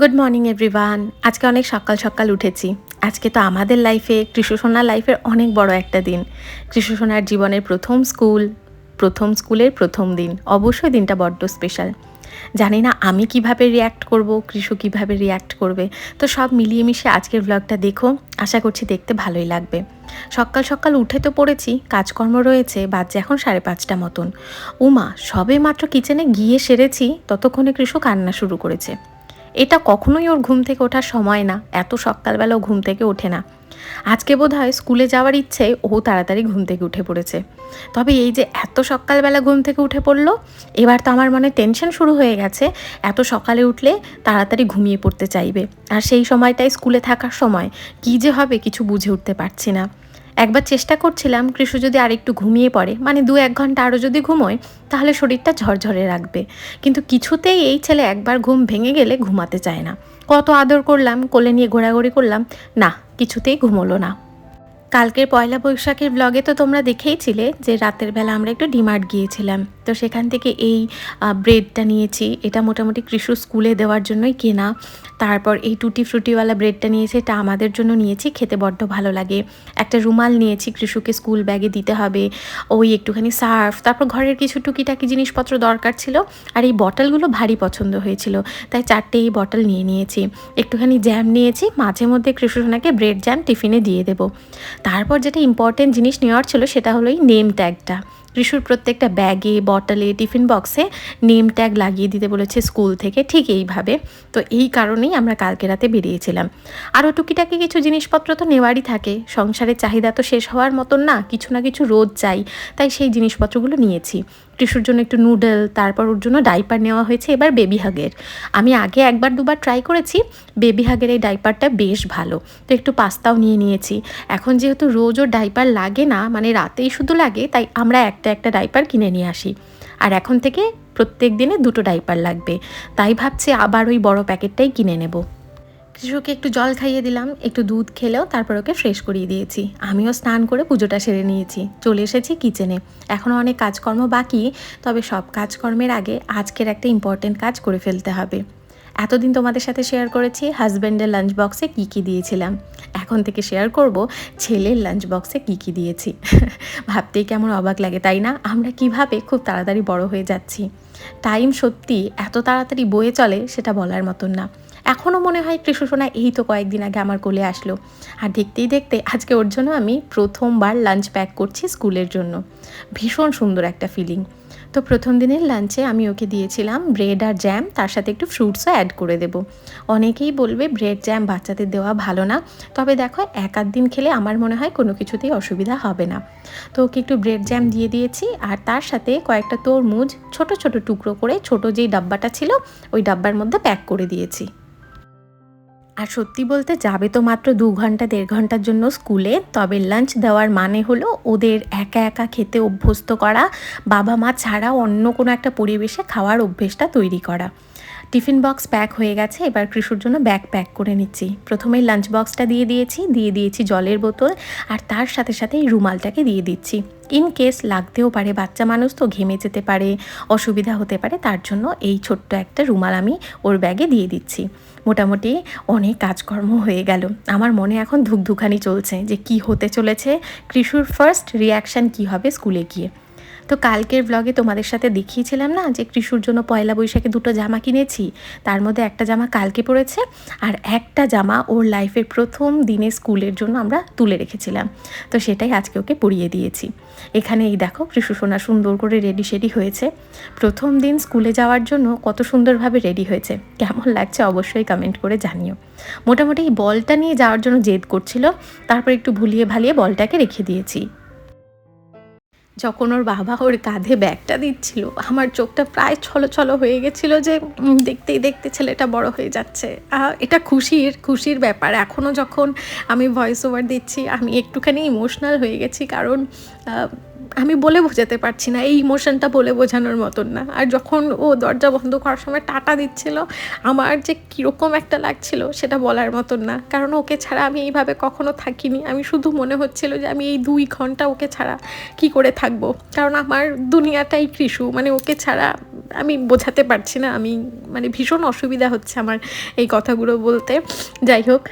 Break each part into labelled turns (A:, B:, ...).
A: Good morning everyone আজকে অনেক সকাল সকাল উঠেছি। আজকে তো আমাদের লাইফে কৃষ্ণসোনার লাইফের অনেক বড় একটা দিন। কৃষ্ণসোনার জীবনের প্রথম স্কুল প্রথম স্কুলের প্রথম দিন। অবশ্যই দিনটা বড্ড স্পেশাল জানি না আমি কীভাবে রিয়্যাক্ট করব কৃষু কীভাবে রিয়্যাক্ট করবে। তো সব মিলিয়ে মিশে আজকের ব্লগটা দেখো। আশা করছি দেখতে ভালোই লাগবে। সকাল সকাল উঠে তো পড়েছি, কাজকর্ম রয়েছে বাজে এখন সাড়ে পাঁচটা মতন। উমা, সবে মাত্র কিচেনে গিয়ে সেরেছি, ততক্ষণে কৃষু কান্না শুরু করেছে। এটা কখনোই ওর ঘুম থেকে ওঠার সময় না। এত সকালবেলা ঘুম থেকে ওঠে না। আজকে বোধ হয় স্কুলে যাওয়ার ইচ্ছে, ও তাড়াতাড়ি ঘুম থেকে উঠে পড়েছে। তবে এই যে এত সকালবেলা ঘুম থেকে উঠে পড়ল, এবার তো আমার মনে টেনশন শুরু হয়ে গেছে। এত সকালে উঠলে তাড়াতাড়ি ঘুমিয়ে পড়তে চাইবে। আর সেই সময়টাই স্কুলে থাকার সময়। কী যে হবে কিছু বুঝে উঠতে পারছি না। একবার চেষ্টা করছিলাম কৃষু যদি আরেকটু ঘুমিয়ে পড়ে মানে দু এক ঘণ্টা আরও যদি ঘুমোয়, তাহলে শরীরটা ঝরঝরে রাখবে। কিন্তু কিছুতেই এই ছেলে একবার ঘুম ভেঙে গেলে ঘুমাতে চায় না। কত আদর করলাম, কোলে নিয়ে ঘোরাঘুরি করলাম, না, কিছুতেই ঘুমোলো না। কালকের পয়লা বৈশাখের ব্লগে তো তোমরা দেখেইছিলে যে রাতের বেলা আমরা একটু ডিমার্ট গিয়েছিলাম। তো সেখান থেকে এই ব্রেডটা নিয়েছি। এটা মোটামুটি কৃষু স্কুলে দেওয়ার জন্যই কেনা। তারপর এই টুটি ফ্রুটিওয়ালা ব্রেডটা নিয়েছি, এটা আমাদের জন্য নিয়েছি। খেতে বড্ড ভালো লাগে। একটা রুমাল নিয়েছি কৃষুকে স্কুল ব্যাগে দিতে হবে। ওই একটুখানি সার্ফ। তারপর ঘরের কিছু টুকিটাকি জিনিসপত্র দরকার ছিল। আর এই বটলগুলো ভারী পছন্দ হয়েছিল। তাই চারটে এই বটল নিয়ে নিয়েছি। একটুখানি জ্যাম নিয়েছি। মাঝে মধ্যে কৃষুসোনাকে ব্রেড জ্যাম টিফিনে দিয়ে দেবো। তারপর যেটা ইম্পর্টেন্ট জিনিস নেওয়ার ছিল সেটা হলো এই নেম ট্যাগটা ঋষুর প্রত্যেকটা ব্যাগে বটলে টিফিন বক্সে নেম ট্যাগ লাগিয়ে দিতে বলেছে স্কুল থেকে, ঠিক এইভাবে। তো এই কারণেই আমরা কালকে রাতে বেরিয়েছিলাম। আরও টুকিটাকি কিছু জিনিসপত্র তো নেওয়ারই থাকে। সংসারের চাহিদা তো শেষ হওয়ার মতন না, কিছু না কিছু রোজ চাই তাই সেই জিনিসপত্রগুলো নিয়েছি। টিসুর জন্য একটু নুডল, তারপর ওর জন্য ডাইপার নেওয়া হয়েছে এবার বেবি হাগের। আমি আগে একবার দুবার ট্রাই করেছি, বেবি হাগের এই ডাইপারটা বেশ ভালো। তো একটু পাস্তাও নিয়ে নিয়েছি। এখন যেহেতু রোজ ওর ডাইপার লাগে না মানে রাতেই শুধু লাগে, তাই আমরা একটা একটা ডাইপার কিনে নিয়ে আসি। আর এখন থেকে প্রত্যেক দিনে দুটো ডাইপার লাগবে। তাই ভাবছি আবার ওই বড় প্যাকেটটাই কিনে নেব। কৃষককে একটু জল খাইয়ে দিলাম, একটু দুধ খেলেও তারপর ওকে ফ্রেশ করিয়ে দিয়েছি। আমিও স্নান করে পুজোটা সেরে নিয়েছি, চলে এসেছি কিচেনে এখনও অনেক কাজকর্ম বাকি, তবে সব কাজকর্মের আগে আজকের একটা ইম্পর্টেন্ট কাজ করে ফেলতে হবে। এতদিন তোমাদের সাথে শেয়ার করেছি হাজব্যান্ডের লাঞ্চ বক্সে কী কী দিয়েছিলাম। এখন থেকে শেয়ার করব, ছেলের লাঞ্চ বক্সে কী কী দিয়েছি। ভাবতেই কেমন অবাক লাগে, তাই না? আমরা কীভাবে খুব তাড়াতাড়ি বড় হয়ে যাচ্ছি। টাইম সত্যি এত তাড়াতাড়ি বয়ে চলে, সেটা বলার মতন না। এখনও মনে হয় কৃষ্ণসোনা এই তো কয়েকদিন আগে আমার কোলে আসলো। আর দেখতেই দেখতে আজকে ওর জন্য আমি প্রথমবার লাঞ্চ প্যাক করছি স্কুলের জন্য। ভীষণ সুন্দর একটা ফিলিং তো প্রথম দিনের লাঞ্চে আমি ওকে দিয়েছিলাম ব্রেড আর জ্যাম তার সাথে একটু ফ্রুটসও অ্যাড করে দেব। অনেকেই বলবে ব্রেড জ্যাম বাচ্চাদের দেওয়া ভালো না। তবে দেখো, এক আধ দিন খেলে আমার মনে হয় কোনো কিছুতেই অসুবিধা হবে না। তো ওকে একটু ব্রেড জ্যাম দিয়ে দিয়েছি, আর তার সাথে কয়েকটা তরমুজ ছোট ছোট টুকরো করে, ছোট যেই ডাব্বাটা ছিল, ওই ডাব্বার মধ্যে প্যাক করে দিয়েছি। আর সত্যি বলতে যাবে তো মাত্র দু ঘণ্টা, দেড় ঘণ্টার জন্য স্কুলে, তবে লাঞ্চ দেওয়ার মানে হলো ওদের একা একা খেতে অভ্যস্ত করা, বাবা মা ছাড়া অন্য কোনো একটা পরিবেশে খাওয়ার অভ্যেসটা তৈরি করা। টিফিন বক্স প্যাক হয়ে গেছে, এবার কৃষুর জন্য ব্যাগ প্যাক করে নিচ্ছি। প্রথমে লাঞ্চ বক্সটা দিয়ে দিয়েছি দিয়ে দিয়েছি জলের বোতল, আর তার সাথে সাথে এই রুমালটাকে দিয়ে দিচ্ছি। ইন কেস লাগতেও পারে, বাচ্চা মানুষ তো ঘেমে যেতে পারে, অসুবিধা হতে পারে, তার জন্য এই ছোট্ট একটা রুমাল আমি ওর ব্যাগে দিয়ে দিচ্ছি। মোটামুটি অনেক কাজকর্ম হয়ে গেল। আমার মনে এখন ধুকধুকানি চলছে যে কি হতে চলেছে, কৃষুর ফার্স্ট রিয়াকশান কি হবে স্কুলে গিয়ে? তো কালকের ব্লগে তোমাদের সাথে দেখিয়েছিলাম না যে কৃষুর জন্য পয়লা বৈশাখে দুটো জামা কিনেছি। তার মধ্যে একটা জামা কালকে পড়েছে আর একটা জামা ওর লাইফের প্রথম দিনে স্কুলের জন্য আমরা তুলে রেখেছিলাম। তো সেটাই আজকে ওকে পরিয়ে দিয়েছি। এখানে এই দেখো কৃষু সোনা সুন্দর করে রেডি সেডি হয়েছে। প্রথম দিন স্কুলে যাওয়ার জন্য কত সুন্দরভাবে রেডি হয়েছে। কেমন লাগছে অবশ্যই কমেন্ট করে জানিও। মোটামুটি বলটা নিয়ে যাওয়ার জন্য জেদ করছিল, তারপর একটু ভুলিয়ে ভালিয়ে বলটাকে রেখে দিয়েছি। যখন ওর বাবা ওর কাঁধে ব্যাগটা দিচ্ছিল, আমার চোখটা প্রায় ছলো ছলো হয়ে গেছিল যে দেখতেই দেখতে ছেলেটা বড় হয়ে যাচ্ছে। এটা খুশির খুশির ব্যাপার। এখনও যখন আমি ভয়েস ওভার দিচ্ছি, আমি একটুখানি ইমোশনাল হয়ে গেছি কারণ আমি বলে বোঝাতে পারছি না, এই ইমোশনটা বলে বোঝানোর মতন না। আর যখন ও দরজা বন্ধ করার সময় টাটা দিচ্ছিল, আমার যে কীরকম একটা লাগছিল সেটা বলার মতন না। কারণ ওকে ছাড়া আমি এইভাবে কখনো থাকিনি। আমি শুধু মনে হচ্ছিল যে আমি এই দুই ঘণ্টা ওকে ছাড়া কি করে থাকব? কারণ আমার দুনিয়াটাই কৃষু মানে ওকে ছাড়া আমি বোঝাতে পারছি না। আমি মানে ভীষণ অসুবিধা হচ্ছে আমার এই কথাগুলো বলতে। যাই হোক।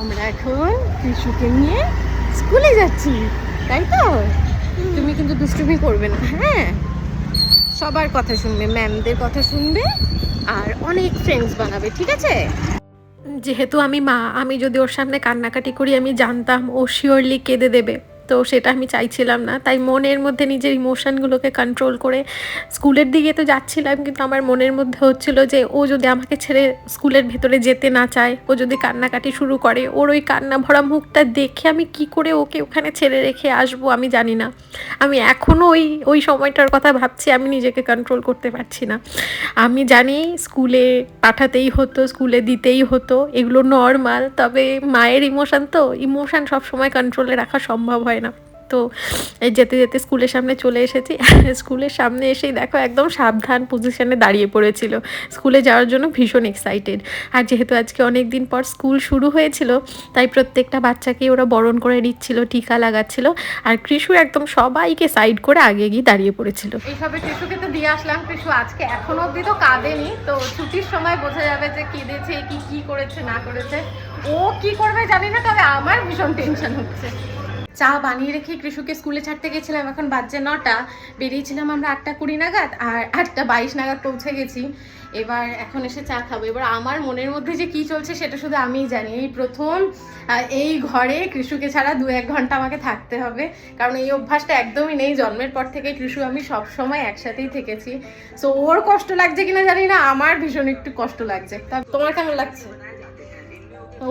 A: আমরা এখন কৃষুকে নিয়ে স্কুলে যাচ্ছি, তাই তো? তুমি কিন্তু দুষ্টুমি করবে না। হ্যাঁ? সবার কথা শুনবে ম্যামদের কথা শুনবে আর অনেক ফ্রেন্ডস বানাবে ঠিক আছে? যেহেতু আমি মা আমি যদি ওর সামনে কান্নাকাটি করি আমি জানতাম ও শিওরলি কেঁদে দেবে। তো সেটা আমি চাইছিলাম না। তাই মনের মধ্যে নিজের ইমোশনগুলোকে কন্ট্রোল করে স্কুলের দিকে তো যাচ্ছিলাম, কিন্তু আমার মনের মধ্যে হচ্ছিল যে ও যদি আমাকে ছেড়ে স্কুলের ভেতরে যেতে না চায়, ও যদি কান্নাকাটি শুরু করে, ওর ওই কান্না ভরা মুখটা দেখে আমি কি করে ওকে ওখানে ছেড়ে রেখে আসব আমি জানি না। আমি এখনও ওই ওই সময়টার কথা ভাবছি, আমি নিজেকে কন্ট্রোল করতে পারছি না। আমি জানি স্কুলে পাঠাতেই হতো, স্কুলে দিতেই হতো, এগুলো নর্মাল তবে মায়ের ইমোশান তো ইমোশান সবসময় কন্ট্রোলে রাখা সম্ভব হয় না। তো এই যেতে যেতে স্কুলের সামনে চলে এসেছি। স্কুলের সামনে এসেই দেখো একদম সাবধান পজিশনে দাঁড়িয়ে পড়েছিল। স্কুলে যাওয়ার জন্য ভীষণ এক্সাইটেড আর যেহেতু আজকে অনেক দিন পর স্কুল শুরু হয়েছিল, তাই প্রত্যেকটা বাচ্চাকে ওরা বরণ করে নিচ্ছিল, টিকা লাগাচ্ছিল। আর কৃষু একদম সবাইকে সাইড করে আগে গিয়ে দাঁড়িয়ে পড়েছিল। এইভাবে কৃষুকে তো দিয়ে আসলাম। কৃষু আজকে এখনও অব্দি তো কাঁদেনি। তো ছুটির সময় বোঝা যাবে যে কেঁদেছে, কি কি করেছে, না করেছে। ও কি করবে জানি না, তবে আমার ভীষণ টেনশন হচ্ছে। চা বানিয়ে রেখে কৃষুকে স্কুলে ছাড়তে গেছিলাম। এখন বাজছে নটা, বেরিয়েছিলাম আমরা আটটা কুড়ি নাগাদ আর আটটা বাইশ নাগাদ পৌঁছে গেছি। এবার এখন এসে চা খাব। এবার আমার মনের মধ্যে যে কি চলছে সেটা শুধু আমিই জানি। এই প্রথম এই ঘরে কৃষুকে ছাড়া দু এক ঘণ্টা আমাকে থাকতে হবে। কারণ এই অভ্যাসটা একদমই নেই। জন্মের পর থেকে কৃষু, আমি সব সময় একসাথেই থেকেছি। সো ওর কষ্ট লাগছে কিনা জানি না, আমার ভীষণ একটু কষ্ট লাগছে। তা তোমার কেমন লাগছে?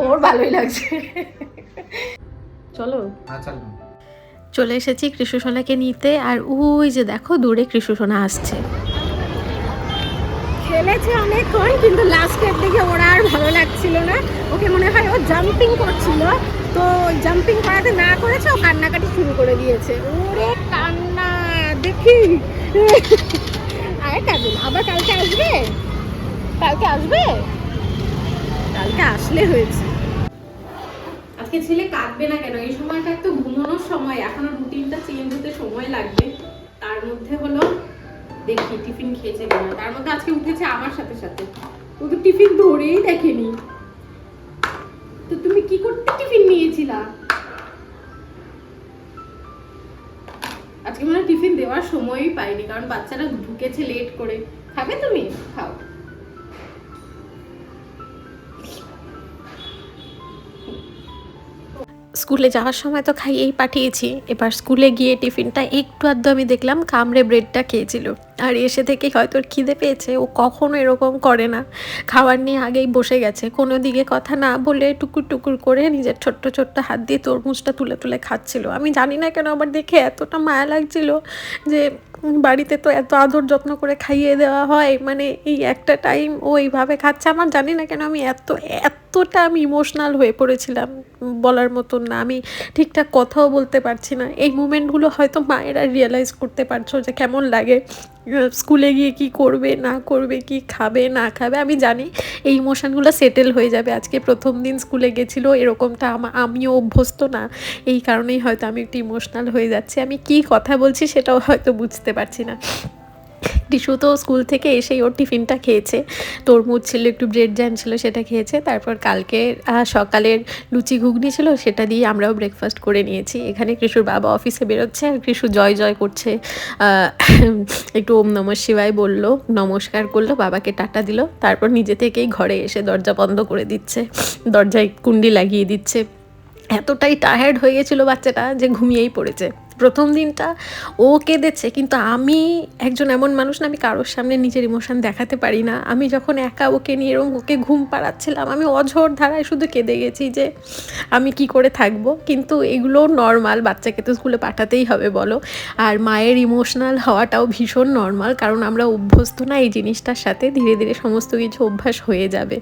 A: ওর ভালোই লাগছে। চলো।
B: হ্যাঁ চল।
A: চলে এসেছি কৃষ্ণসোনাকে নিতে আর ওই যে দেখো দূরে কৃষ্ণসোনা আসছে। খেলেছে অনেকক্ষণ কিন্তু লাস্টের দিকে ওরা আর ভালো লাগছিল না। ওকে মনে হয় ও জাম্পিং করছিল। তো জাম্পিং করাতে না করেছে ও কান্নাকাটি শুরু করে দিয়েছে। ওরে কান্না দেখি। আরে কাঁদুন আবার কালকে আসবে? কালকে আসবে? কালকে আসলে হয়েছে। আজকে ছেলে কাঁদবে না কেন? এই সময়টা একটু ঘুমানোর সময়। এখনও রুটিনটা চেঞ্জ হতে সময় লাগবে। তার মধ্যে হলো, দেখি, টিফিন খেয়েছে কিনা। তার মধ্যে আজকে উঠেছে আমার সাথে সাথে। ও তো টিফিন ধরেই দেখেনি। তো তুমি কি করতে টিফিন নিয়েছিলা? আজকে মনে টিফিন দেওয়ার সময়ই পাইনি, কারণ বাচ্চারা ঢুকেছে লেট করে। খাবে তুমি? খাও। স্কুলে যাওয়ার সময় তো খাইয়েই পাঠিয়েছি। এবার স্কুলে গিয়ে টিফিনটা একটু আধটু আমি দেখলাম কামড়ে ব্রেডটা খেয়েছিল। আর এসে থেকে হয়তো খিদে পেয়েছে, ও কখনো এরকম করে না। খাবার নিয়ে আগেই বসে গেছে। কোনো দিকে কথা না বলে টুকুর টুকুর করে নিজের ছোট্ট ছোট্ট হাত দিয়ে তরমুজটা তুলে তুলে খাচ্ছিল। আমি জানি না কেন আমার দেখে এতটা মায়া লাগছিল যে বাড়িতে তো এত আদর যত্ন করে খাইয়ে দেওয়া হয়। মানে এই একটা টাইম ও এইভাবে খাচ্ছে। আমার জানি না কেন আমি এত এত এতটা আমি ইমোশনাল হয়ে পড়েছিলাম বলার মতন না। আমি ঠিকঠাক কথাও বলতে পারছি না। এই মুমেন্টগুলো হয়তো মায়েরা রিয়েলাইজ করতে পারছ যে কেমন লাগে স্কুলে গিয়ে কি করবে, না করবে, কি খাবে, না খাবে। আমি জানি এই ইমোশনগুলো সেটেল হয়ে যাবে। আজকে প্রথম দিন স্কুলে গেছিল, এরকমটা আমা- আমিও অভ্যস্ত না। এই কারণেই হয়তো আমি একটু ইমোশনাল হয়ে যাচ্ছি। আমি কি কথা বলছি সেটাও হয়তো বুঝতে পারছি না। টিসু তো স্কুল থেকে এসেই ওর টিফিনটা খেয়েছে। তরমুজ ছিল, একটু ব্রেড জ্যাম ছিল, সেটা খেয়েছে। তারপর কালকে সকালের লুচি ঘুগনি ছিল, সেটা দিয়ে আমরাও ব্রেকফাস্ট করে নিয়েছি। এখানে কৃষুর বাবা অফিসে বেরোচ্ছে আর কৃষু জয় জয় করছে। একটু ওম নমঃ শিবায় বলল, নমস্কার করল, বাবাকে টাটা দিল। তারপর নিজে থেকেই ঘরে এসে দরজা বন্ধ করে দিচ্ছে। দরজায় কুন্ডি লাগিয়ে দিচ্ছে। এতটাই টায়ার্ড হয়ে গেছিল বাচ্চাটা যে ঘুমিয়েই পড়েছে। প্রথম দিনটা ও কেঁদেছে, কিন্তু আমি একজন এমন মানুষ না, আমি কারোর সামনে নিজের ইমোশন দেখাতে পারি না। আমি যখন একা ওকে নিয়ে এরকম ওকে ঘুম পাড়াচ্ছিলাম, আমি অঝোর ধারায় শুধু কেঁদে গেছি যে আমি কি করে থাকব। কিন্তু এগুলো নর্মাল বাচ্চাকে তো স্কুলে পাঠাতেই হবে বলো। আর মায়ের ইমোশনাল হওয়াটাও ভীষণ নর্মাল কারণ আমরা অভ্যস্ত না, এই জিনিসটার সাথে ধীরে ধীরে সমস্ত কিছু অভ্যাস হয়ে যাবে।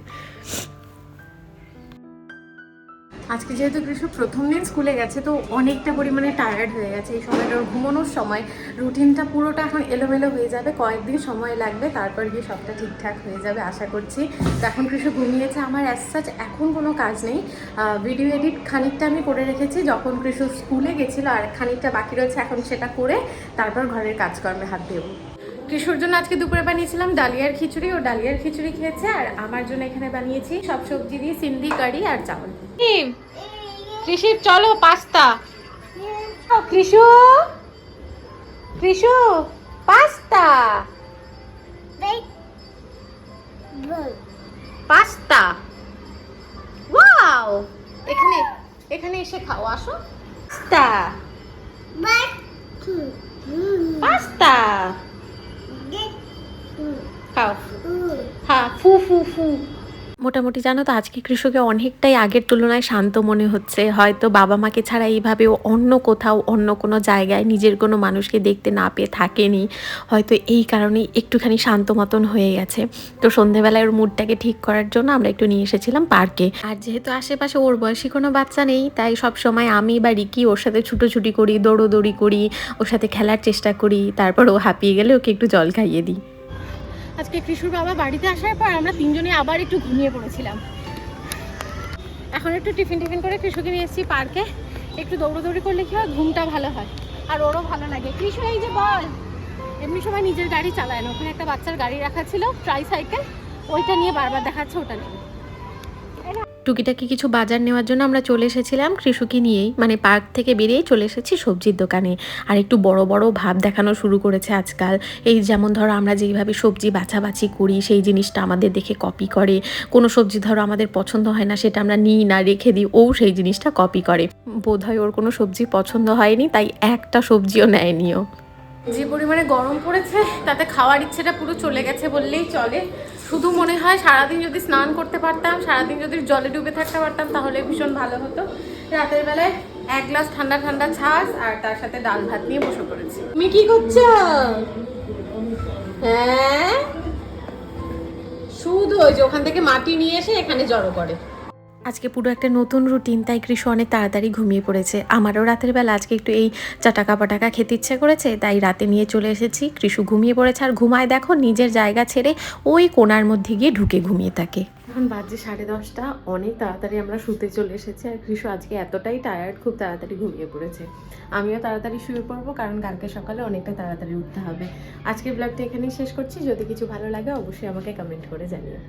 A: আজকে যেহেতু কৃষ্ণ প্রথম দিন স্কুলে গেছে, তো অনেকটা পরিমাণে টায়ার্ড হয়ে গেছে। এই সময়টা ঘুমানোর সময় রুটিনটা পুরোটা এখন এলোমেলো হয়ে যাবে, কয়েকদিন সময় লাগবে, তারপর গিয়ে সবটা ঠিকঠাক হয়ে যাবে আশা করছি। তো এখন কৃষ্ণ ঘুমিয়েছে আমার অ্যাজ সাচ এখন কোনো কাজ নেই। ভিডিও এডিট খানিকটা আমি করে রেখেছি, যখন কৃষ্ণ স্কুলে গেছিল আর খানিকটা বাকি রয়েছে এখন সেটা করে তারপর ঘরের কাজকর্মে হাত দেবো। কৃষুর জন্য আজকে দুপুরে বানিয়েছিলাম ডালিয়ার খিচুড়ি, ও ডালিয়ার খিচুড়ি খেয়েছে আর আমার জন্য এখানে বানিয়েছি সব সবজি দিয়ে সিন্ধি কারি আর চাवल কৃষির চলো pasta. Krishu? Krishu, pasta. Pasta. Wow! এখানে এখানে এসে খাও, আসো। পাস্তা। পাস্তা। খাও। হ্যাঁ ফু ফু ফু। মোটামুটি জানো তো আজকে কৃষকে অনেকটাই আগের তুলনায় শান্ত মনে হচ্ছে। হয়তো বাবা মাকে ছাড়া এইভাবে ও অন্য কোথাও, অন্য কোনো জায়গায় নিজের কোনো মানুষকে দেখতে না পেয়ে থাকেনি। হয়তো এই কারণেই একটুখানি শান্ত মতন হয়ে গেছে। তো সন্ধেবেলায় ওর মুডটাকে ঠিক করার জন্য আমরা একটু নিয়ে এসেছিলাম পার্কে। আর যেহেতু আশেপাশে ওর বয়সী কোনো বাচ্চা নেই, তাই সব সময় আমি বা রিকি ওর সাথে ছুটোছুটি করি, দৌড়োদৌড়ি করি, ওর সাথে খেলার চেষ্টা করি, তারপর ও হাঁপিয়ে গেলে ওকে একটু জল খাইয়ে দিই। আজকে কৃষুর বাবা বাড়িতে আসার পর আমরা তিনজনে আবার একটু ঘুমিয়ে পড়েছিলাম। এখন একটু টিফিন টিফিন করে কৃষুকে নিয়ে এসেছি পার্কে। একটু দৌড়োদৌড়ি করলে কি হয়? ঘুমটা ভালো হয়। আর ওরও ভালো লাগে। কৃষু, এই যে বল। এমনি সময় নিজের গাড়ি চালায় না। ওখানে একটা বাচ্চার গাড়ি রাখা ছিল ট্রাই সাইকেল ওইটা নিয়ে বারবার দেখাচ্ছে, ওটা নেবে টুকিটাকি কিছু বাজার নেওয়ার জন্য আমরা চলে এসেছিলাম কৃষুকে নিয়েই। মানে পার্ক থেকে বেরিয়েই চলে এসেছি সবজির দোকানে। আর একটু বড় বড় ভাব দেখানো শুরু করেছে আজকাল। এই যেমন ধরো আমরা যেইভাবে সবজি বাছাবাছি করি, সেই জিনিসটা আমাদের দেখে কপি করে। কোনো সবজি ধরো আমাদের পছন্দ হয় না, সেটা আমরা নিই না, রেখে দিই, ও সেই জিনিসটা কপি করে। বোধ হয় ওর কোনো সবজি পছন্দ হয়নি, তাই একটা সবজিও নেয়নিও। যে পরিমাণে গরম পড়েছে, তাতে খাওয়ার ইচ্ছেটা পুরো চলে গেছে বললেই চলে। শুধু মনে হয় সারাদিন যদি স্নান করতে পারতাম, সারাদিন যদি জলে ডুবে থাকতে পারতাম, তাহলে ভীষণ ভালো হতো। রাতের বেলায় এক গ্লাস ঠান্ডা ঠান্ডা ছাস আর তার সাথে ডাল ভাত নিয়ে বসে পড়েছি। তুমি কি করছ? হ্যাঁ? শুধু ওই যে ওখান থেকে মাটি নিয়ে এসে এখানে জড়ো করে। আজকে পুরো একটা নতুন রুটিন তাই কৃষু অনেক তাড়াতাড়ি ঘুমিয়ে পড়েছে। আমারও রাতের বেলা আজকে একটু এই চাটাকা পাটাকা খেতে ইচ্ছে করেছে, তাই রাতে নিয়ে চলে এসেছি। কৃষু ঘুমিয়ে পড়েছে, আর ঘুমায় দেখো নিজের জায়গা ছেড়ে ওই কোণার মধ্যে গিয়ে ঢুকে ঘুমিয়ে থাকে। এখন বাজে সাড়ে দশটা, অনেক তাড়াতাড়ি আমরা শুতে চলে এসেছি, আর কৃষু আজকে এতটাই টায়ার্ড খুব তাড়াতাড়ি ঘুমিয়ে পড়েছে। আমিও তাড়াতাড়ি শুয়ে পড়ব, কারণ কালকে সকালে অনেকটা তাড়াতাড়ি উঠতে হবে। আজকের ব্লগটা এখানেই শেষ করছি, যদি কিছু ভালো লাগে অবশ্যই আমাকে কমেন্ট করে জানিও।